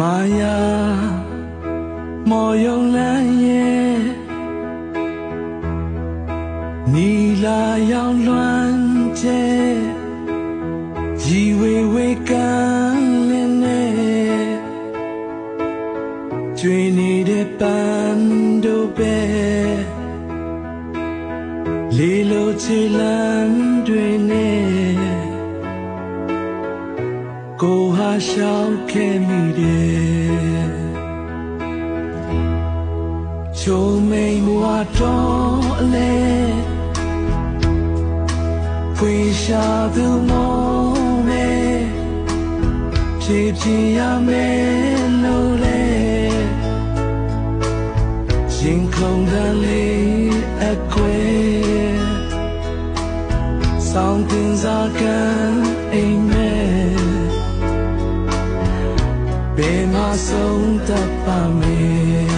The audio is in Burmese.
မာယာမော်ယုံလန်းရဲ့နီလာရောင်လွမ်းကျဲជីဝေဝေကံလင်းနဲ့ကျွေးနေတဲ့ပန်းတို့ပဲလေးလိုချီလန်းတွေနဲ့ ကိုဟာရှောက်ခဲ့မိတယ်ချုံမိန်ဘဝတော်အလဲဖွေရှာသူမောမဲဖြည့်ဖြည့်ရမယ်လို့လဲရင်ခုန်တန်လေးအကွယ်ဆောင်တင်စားကံ ဘယ်မှာဆုံးတတ်ပါမေ